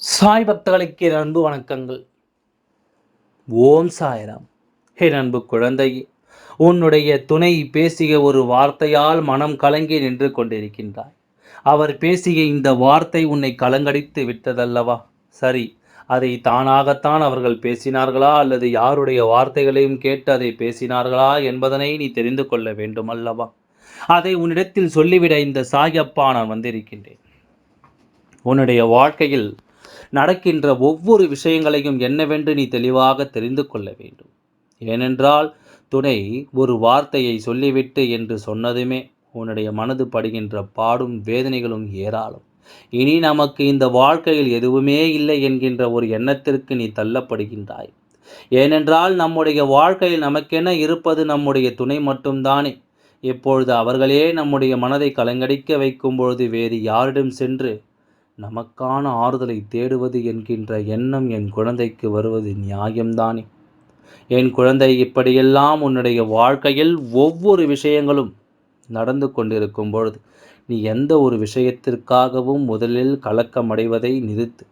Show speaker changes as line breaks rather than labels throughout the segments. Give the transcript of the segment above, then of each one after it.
சாய் பக்தர்களுக்கு அன்பு வணக்கங்கள். ஓம் சாய்ராம். ஹே அன்பு குழந்தை உன்னுடைய துணை பேசிய ஒரு வார்த்தையால் மனம் கலங்கி நின்று கொண்டிருக்கின்றாய். அவர் பேசிய இந்த வார்த்தை உன்னை கலங்கடித்து விட்டதல்லவா? சரி அதை தானாகத்தான் அவர்கள் பேசினார்களா அல்லது யாருடைய வார்த்தைகளையும் கேட்டு அதை பேசினார்களா என்பதனை நீ தெரிந்து கொள்ள வேண்டும் அல்லவா அதை உன்னிடத்தில் சொல்லிவிட இந்த சாயப்பா நான் வந்திருக்கின்றேன். உன்னுடைய வாழ்க்கையில் நடக்கின்ற ஒவ்வொரு விஷயங்களையும் என்னவென்று நீ தெளிவாக தெரிந்து கொள்ள வேண்டும். ஏனென்றால் துணை ஒரு வார்த்தையை சொல்லிவிட்டு என்று சொன்னதுமே உன்னுடைய மனது படுகின்ற பாடும் வேதனைகளும் ஏராளம். இனி நமக்கு இந்த வாழ்க்கையில் எதுவுமே இல்லை என்கின்ற ஒரு எண்ணத்திற்கு நீ தள்ளப்படுகின்றாய். ஏனென்றால் நம்முடைய வாழ்க்கையில் நமக்கென இருப்பது நம்முடைய துணை மட்டும்தானே. இப்பொழுது அவர்களே நம்முடைய மனதை கலங்கடிக்க வைக்கும் பொழுது வேறு யாரிடம் சென்று நமக்கான ஆறுதலை தேடுவது என்கின்ற எண்ணம் என் குழந்தைக்கு வருவது நியாயம்தானே? என் குழந்தை இப்படியெல்லாம் உன்னுடைய வாழ்க்கையில் ஒவ்வொரு விஷயங்களும் நடந்து கொண்டிருக்கும் பொழுது நீ எந்த ஒரு விஷயத்திற்காகவும் முதலில் கலக்கமடைவதை நிறுத்து.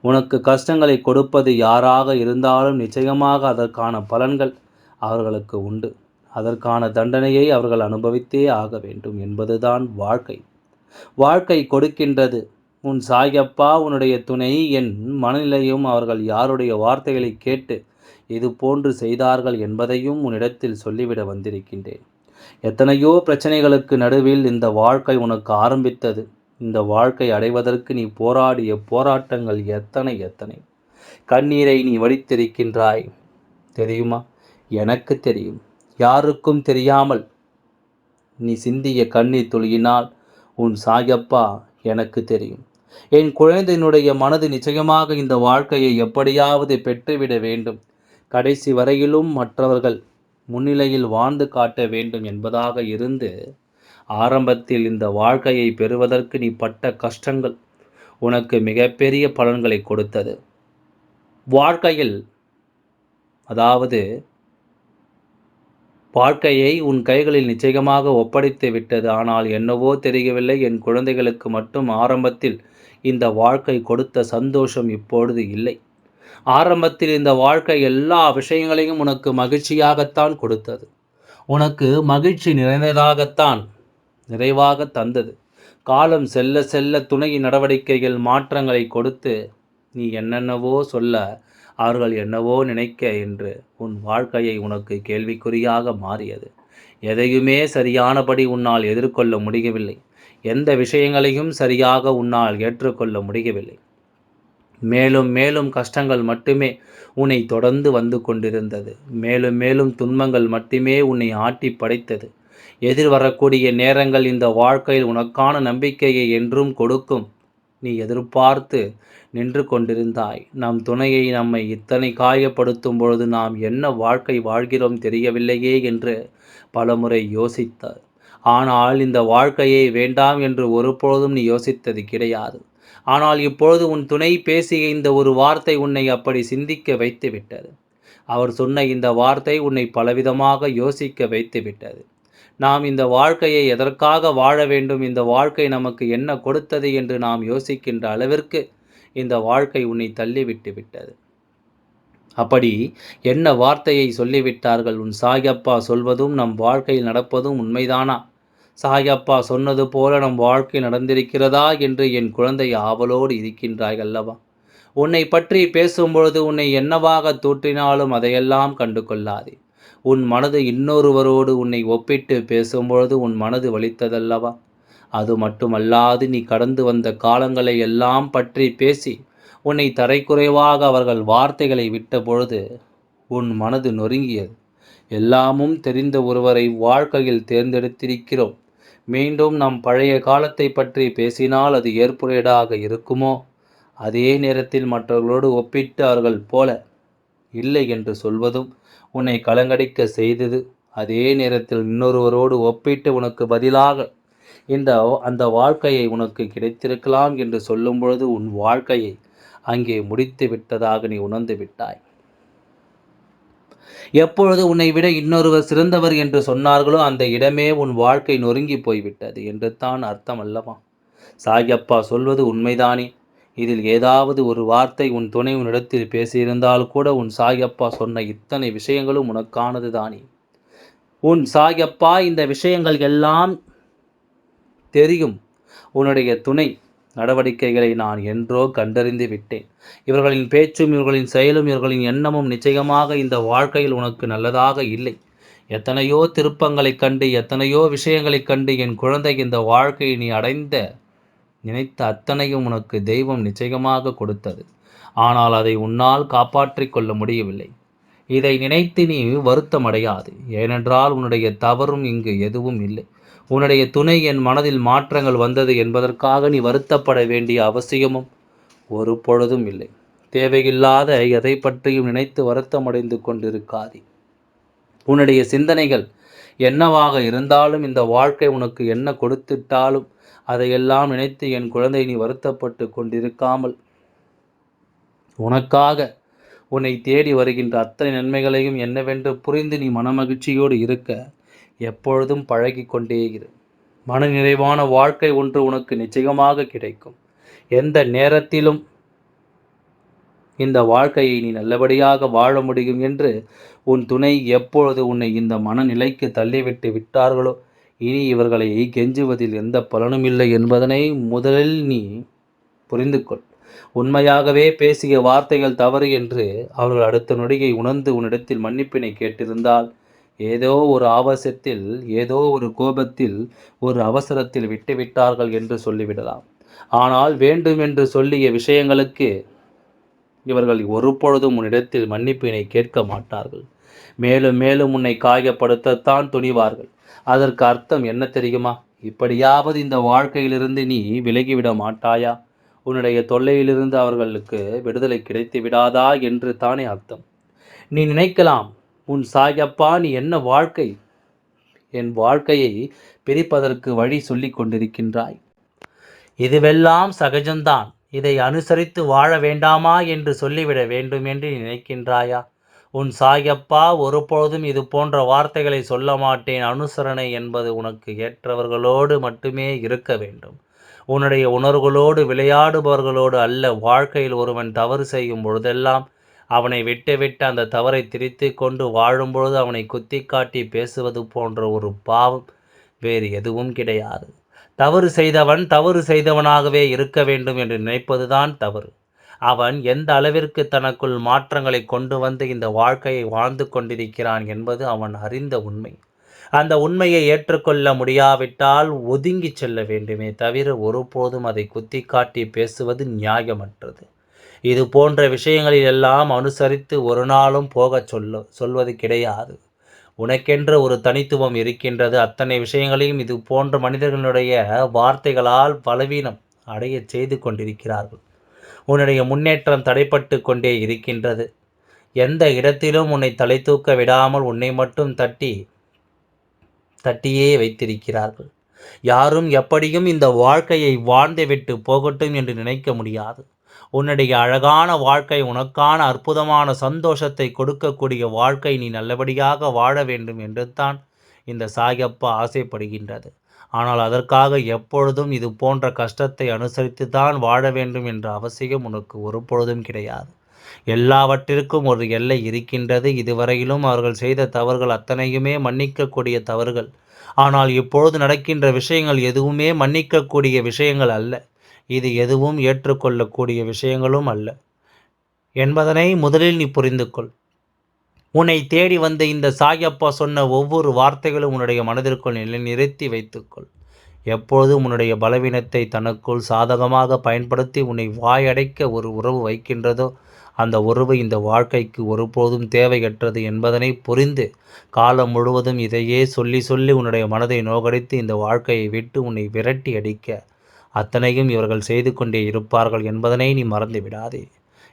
உனக்கு கஷ்டங்களை கொடுப்பது யாராக இருந்தாலும் நிச்சயமாக அதற்கான பலன்கள் அவர்களுக்கு உண்டு. அதற்கான தண்டனையை அவர்கள் அனுபவித்தே ஆக வேண்டும் என்பதுதான் வாழ்க்கை. வாழ்க்கை கொடுக்கின்றது உன் சாயப்பா உன்னுடைய துணை என் மனநிலையும் அவர்கள் யாருடைய வார்த்தைகளை கேட்டு இது போன்று செய்தார்கள் என்பதையும் உன்னிடத்தில் சொல்லிவிட வந்திருக்கின்றேன். எத்தனையோ பிரச்சனைகளுக்கு நடுவில் இந்த வாழ்க்கை உனக்கு ஆரம்பித்தது. இந்த வாழ்க்கை அடைவதற்கு நீ போராடிய போராட்டங்கள் எத்தனை எத்தனை. கண்ணீரை நீ வடித்திருக்கின்றாய். தெரியுமா? எனக்கு தெரியும். யாருக்கும் தெரியாமல் நீ சிந்திய கண்ணீர் துளியினால் உன் சாயப்பா எனக்கு தெரியும். என் குழந்தையினுடைய மனது நிச்சயமாக இந்த வாழ்க்கையை எப்படியாவது பெற்றுவிட வேண்டும். கடைசி வரையிலும் மற்றவர்கள் முன்னிலையில் வாழ்ந்து காட்ட வேண்டும் என்பதாக இருந்து ஆரம்பத்தில் இந்த வாழ்க்கையை பெறுவதற்கு நீ பட்ட கஷ்டங்கள் உனக்கு மிகப்பெரிய பலன்களை கொடுத்தது. வாழ்க்கையில் அதாவது வாழ்க்கையை உன் கைகளில் நிச்சயமாக ஒப்படைத்து விட்டது. ஆனால் என்னவோ தெரியவில்லை என் குழந்தைகளுக்கு மட்டும் ஆரம்பத்தில் இந்த வாழ்க்கை கொடுத்த சந்தோஷம் இப்பொழுது இல்லை. ஆரம்பத்தில் இந்த வாழ்க்கை எல்லா விஷயங்களையும் உனக்கு மகிழ்ச்சியாகத்தான் கொடுத்தது. உனக்கு மகிழ்ச்சி நிறைந்ததாகத்தான் நிறைவாக தந்தது. காலம் செல்ல செல்ல துணை நடவடிக்கைகள் மாற்றங்களை கொடுத்து நீ என்னென்னவோ சொல்ல அவர்கள் என்னவோ நினைக்க என்று உன் வாழ்க்கையை உனக்கு கேள்விக்குறியாக மாறியது. எதையுமே சரியானபடி உன்னால் எதிர்கொள்ள முடியவில்லை. எந்த விஷயங்களையும் சரியாக உன்னால் ஏற்றுக்கொள்ள முடியவில்லை. மேலும் மேலும் கஷ்டங்கள் மட்டுமே உன்னை தொடர்ந்து வந்து கொண்டிருந்தது. மேலும் மேலும் துன்பங்கள் மட்டுமே உன்னை ஆட்டி படைத்தது. எதிர்வரக்கூடிய நேரங்கள் இந்த வாழ்க்கையில் உனக்கான நம்பிக்கையை என்றும் கொடுக்கும். நீ எதிர்பார்த்து நின்று கொண்டிருந்தாய். நம் துணையை நம்மை இத்தனை காயப்படுத்தும் பொழுது நாம் என்ன வாழ்க்கை வாழ்கிறோம் தெரியவில்லையே என்று பலமுறை யோசித்தார். ஆனால் இந்த வாழ்க்கையை வேண்டாம் என்று ஒருபொழுதும் நீ யோசித்தது கிடையாது. ஆனால் இப்பொழுது உன் துணை பேசிய இந்த ஒரு வார்த்தை உன்னை அப்படி சிந்திக்க வைத்து விட்டது அவர் சொன்ன இந்த வார்த்தை உன்னை பலவிதமாக யோசிக்க வைத்து விட்டது நாம் இந்த வாழ்க்கையை எதற்காக வாழ வேண்டும்? இந்த வாழ்க்கை நமக்கு என்ன கொடுத்தது என்று நாம் யோசிக்கின்ற அளவிற்கு இந்த வாழ்க்கை உன்னை தள்ளிவிட்டு விட்டது. அப்படி என்ன வார்த்தையை சொல்லிவிட்டார்கள்? உன் சாயப்பா சொல்வதும் நம் வாழ்க்கையில் நடப்பதும் உண்மைதானா? சாயப்பா சொன்னது போல நம் வாழ்க்கை நடந்திருக்கிறதா என்று என் குழந்தை ஆவலோடு இருக்கின்றாய் அல்லவா? உன்னை பற்றி பேசும்பொழுது உன்னை என்னவாக தூற்றினாலும் அதையெல்லாம் கண்டு கொள்ளாதே உன் மனது இன்னொருவரோடு உன்னை ஒப்பிட்டு பேசும்பொழுது உன் மனது வலித்ததல்லவா? அது மட்டுமல்லாது நீ கடந்து வந்த காலங்களை எல்லாம் பற்றி பேசி உன்னை தரைக்குறைவாக அவர்கள் வார்த்தைகளை விட்ட பொழுது உன் மனது நொறுங்கியது. எல்லாமும் தெரிந்த ஒருவரை வாழ்க்கையில் தேர்ந்தெடுத்திருக்கிறோம். மீண்டும் நம் பழைய காலத்தை பற்றி பேசினால் அது ஏற்புடையதாக இருக்குமோ? அதே நேரத்தில் மற்றவர்களோடு ஒப்பிட்டார்கள் போல இல்லை என்று சொல்வதும் உன்னை கலங்கடிக்க செய்தது. அதே நேரத்தில் இன்னொருவரோடு ஒப்பிட்டு உனக்கு பதிலாக இந்த அந்த வாழ்க்கையை உனக்கு கிடைத்திருக்கலாம் என்று சொல்லும் பொழுது உன் வாழ்க்கையை அங்கே முடித்து விட்டதாக நீ உணர்ந்து விட்டாய். எப்பொழுது உன்னை விட இன்னொருவர் சிறந்தவர் என்று சொன்னார்களோ அந்த இடமே உன் வாழ்க்கை நொறுங்கி போய்விட்டது என்று தான் அர்த்தம் அல்லவா? சாயப்பா சொல்வது உண்மைதானே. இதில் ஏதாவது ஒரு வார்த்தை உன் துணை உன்னிடத்தில் பேசியிருந்தால் கூட உன் சாயப்பா சொன்ன இத்தனை விஷயங்களும் உனக்கானது தானே. உன் சாயப்பா இந்த விஷயங்கள் எல்லாம் தெரியும். உன்னுடைய துணை நடவடிக்கைகளை நான் என்றோ கண்டறிந்து விட்டேன். இவர்களின் பேச்சும் இவர்களின் செயலும் இவர்களின் எண்ணமும் நிச்சயமாக இந்த வாழ்க்கையில் உனக்கு நல்லதாக இல்லை. எத்தனையோ திருப்பங்களைக் கண்டு எத்தனையோ விஷயங்களைக் கண்டு என் குழந்தை இந்த வாழ்க்கையை நீ அடைந்த நினைத்த அத்தனையும் உனக்கு தெய்வம் நிச்சயமாக கொடுத்தது. ஆனால் அதை உன்னால் காப்பாற்றிக் கொள்ள முடியவில்லை. இதை நினைத்து நீ வருத்தமடையாது. ஏனென்றால் உன்னுடைய தவறும் இங்கு எதுவும் இல்லை. உன்னுடைய துணை என் மனதில் மாற்றங்கள் வந்தது என்பதற்காக நீ வருத்தப்பட வேண்டிய அவசியமும் ஒரு பொழுதும் இல்லை. தேவையில்லாத எதை பற்றியும் நினைத்து வருத்தமடைந்து கொண்டிருக்காதே. உன்னுடைய சிந்தனைகள் என்னவாக இருந்தாலும் இந்த வாழ்க்கை உனக்கு என்ன கொடுத்துட்டாலும் அதையெல்லாம் நினைத்து என் குழந்தை நீ வருத்தப்பட்டு கொண்டிருக்காமல் உனக்காக உன்னை தேடி வருகின்ற அத்தனை நன்மைகளையும் என்னவென்று புரிந்து நீ மனமகிழ்ச்சியோடு இருக்க எப்பொழுதும் பழகி கொண்டே இரு. மனநிறைவான வாழ்க்கை ஒன்று உனக்கு நிச்சயமாக கிடைக்கும். எந்த நேரத்திலும் இந்த வாழ்க்கையை நீ நல்லபடியாக வாழ முடியும் என்று உன் துணை எப்பொழுது உன்னை இந்த மனநிலைக்கு தள்ளிவிட்டு விட்டார்களோ இனி இவர்களை கெஞ்சுவதில் எந்த பலனும் இல்லை என்பதனை முதலில் நீ புரிந்து கொள் உண்மையாகவே பேசிய வார்த்தைகள் தவறு என்று அவர்கள் அடுத்த நொடியை உணர்ந்து உன்னிடத்தில் மன்னிப்பினை கேட்டிருந்தால் ஏதோ ஒரு ஆவசத்தில் ஏதோ ஒரு கோபத்தில் ஒரு அவசரத்தில் விட்டுவிட்டார்கள் என்று சொல்லிவிடலாம். ஆனால் வேண்டும் என்று சொல்லிய விஷயங்களுக்கு இவர்கள் ஒரு பொழுதும் உன்னிடத்தில் மன்னிப்பினை கேட்க மாட்டார்கள். மேலும் மேலும் உன்னை காயப்படுத்தத்தான் துணிவார்கள். அதற்கு அர்த்தம் என்ன தெரியுமா? இப்படியாவது இந்த வாழ்க்கையிலிருந்து நீ விலகிவிட மாட்டாயா? உன்னுடைய தொல்லையிலிருந்து அவர்களுக்கு விடுதலை கிடைத்து விடாதா என்று தானே அர்த்தம். நீ நினைக்கலாம் உன் சாயப்பா நீ என்ன வாழ்க்கை? என் வாழ்க்கையை பிரிப்பதற்கு வழி சொல்லி கொண்டிருக்கின்றாய். இதுவெல்லாம் சகஜம்தான். இதை அனுசரித்து வாழ வேண்டாமா என்று சொல்லிவிட வேண்டும் என்று நினைக்கின்றாயா? உன் சாயப்பா ஒருபொழுதும் இது போன்ற வார்த்தைகளை சொல்ல மாட்டேன். அனுசரணை என்பது உனக்கு ஏற்றவர்களோடு மட்டுமே இருக்க வேண்டும். உன்னுடைய உணர்வுகளோடு விளையாடுபவர்களோடு அல்ல வாழ்க்கையில் ஒருவன் தவறு செய்யும் பொழுதெல்லாம் அவனை விட்டுவிட்டு அந்த தவறை திரித்து கொண்டு வாழும்பொழுது அவனை குத்தி காட்டி பேசுவது போன்ற ஒரு பாவம் வேறு எதுவும் கிடையாது. தவறு செய்தவன் தவறு செய்தவனாகவே இருக்க வேண்டும் என்று நினைப்பதுதான் தவறு. அவன் எந்த அளவிற்கு தனக்குள் மாற்றங்களை கொண்டு வந்து இந்த வாழ்க்கையை வாழ்ந்து கொண்டிருக்கிறான் என்பது அவன் அறிந்த உண்மை. அந்த உண்மையை ஏற்றுக்கொள்ள முடியாவிட்டால் ஒதுங்கி செல்ல வேண்டுமே தவிர ஒருபோதும் அதை குத்தி காட்டி பேசுவது நியாயமற்றது. இது போன்ற விஷயங்களில் எல்லாம் அனுசரித்து ஒரு நாளும் போகச் சொல்ல சொல்வது கிடையாது. உனக்கென்ற ஒரு தனித்துவம் இருக்கின்றது. அத்தனை விஷயங்களையும் இது போன்ற மனிதர்களுடைய வார்த்தைகளால் பலவீனம் அடைய செய்து கொண்டிருக்கிறார்கள். உன்னுடைய முன்னேற்றம் தடைப்பட்டு கொண்டே இருக்கின்றது. எந்த இடத்திலும் உன்னை தலை தூக்க விடாமல் உன்னை மட்டும் தட்டி தட்டியே வைத்திருக்கிறார்கள். யாரும் எப்படியும் இந்த வாழ்க்கையை வாழ்ந்துவிட்டு போகட்டும் என்று நினைக்க முடியாது. உன்னுடைய அழகான வாழ்க்கை உனக்கான அற்புதமான சந்தோஷத்தை கொடுக்கக்கூடிய வாழ்க்கை நீ நல்லபடியாக வாழ வேண்டும் என்று தான் இந்த சாயப்பா ஆசைப்படுகின்றது. ஆனால் அதற்காக எப்பொழுதும் இது போன்ற கஷ்டத்தை அனுசரித்து தான் வாழ வேண்டும் என்ற அவசியம் உனக்கு ஒரு பொழுதும் கிடையாது. எல்லாவற்றிற்கும் ஒரு எல்லை இருக்கின்றது. இதுவரையிலும் அவர்கள் செய்த தவறுகள் அத்தனையுமே மன்னிக்கக்கூடிய தவறுகள். ஆனால் இப்பொழுது நடக்கின்ற விஷயங்கள் எதுவுமே மன்னிக்கக்கூடிய விஷயங்கள் அல்ல. இது எதுவும் ஏற்றுக்கொள்ளக்கூடிய விஷயங்களும் அல்ல. என்பதனை முதலில் நீ புரிந்து கொள் உன்னை தேடி வந்த இந்த சாயப்பா சொன்ன ஒவ்வொரு வார்த்தைகளும் உன்னுடைய மனதிற்குள் நிலை நிறுத்தி வைத்துக்கொள். எப்பொழுதும் உன்னுடைய பலவீனத்தை தனக்குள் சாதகமாக பயன்படுத்தி உன்னை வாயடைக்க ஒரு உறவு வைக்கின்றதோ அந்த உறவு இந்த வாழ்க்கைக்கு ஒருபோதும் தேவையற்றது என்பதனை புரிந்து காலம் முழுவதும் இதையே சொல்லி சொல்லி உன்னுடைய மனதை நோகடித்து இந்த வாழ்க்கையை விட்டு உன்னை விரட்டி அடிக்க அத்தனையும் இவர்கள் செய்து கொண்டே இருப்பார்கள் என்பதனை நீ மறந்து விடாதே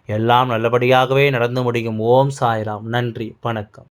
எல்லாம் நல்லபடியாகவே நடந்து முடியும். ஓம் சாய்ராம். நன்றி. வணக்கம்.